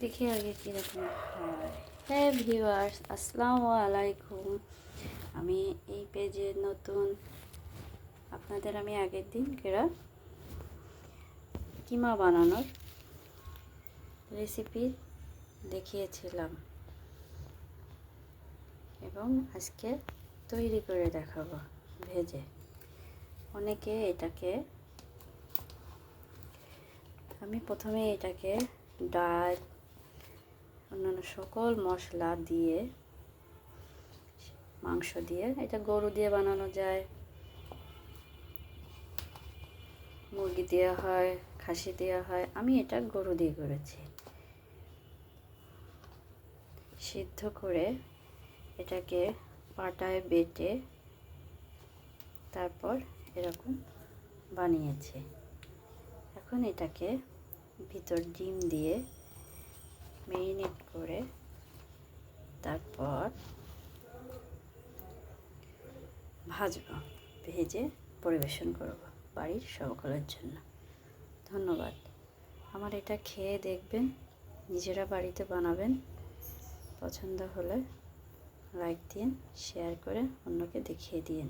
দেখি আগে কীরকম হয়। হ্যাঁ ভিউয়ার্স, আসসালামু আলাইকুম। আমি এই পেজে নতুন। আপনাদের আমি আগের দিন কেরা কিমা বানানোর রেসিপি দেখিয়েছিলাম। এবং আজকে তৈরি করে দেখাবো ভেজে। অনেকে এটাকে, আমি প্রথমে এটাকে ডাল অন্যান্য সকল মশলা দিয়ে, মাংস দিয়ে, এটা গরু দিয়ে বানানো যায়। মুরগি দেওয়া হয়, খাসি দেওয়া হয়, আমি এটা গরু দিয়ে করেছি। সিদ্ধ করে এটাকে পাটায় বেটে তারপর এরকম বানিয়েছে। এখন এটাকে ভিতর ডিম দিয়ে মেরিনেট করে তারপর ভাজব, ভেজে পরিবেশন করব বাড়ির সকলের জন্য। ধন্যবাদ। আমার এটা খেয়ে দেখবেন, নিজেরা বাড়িতে বানাবেন। পছন্দ হলে লাইক দিন শেয়ার করে অন্যকে দেখিয়ে দিন।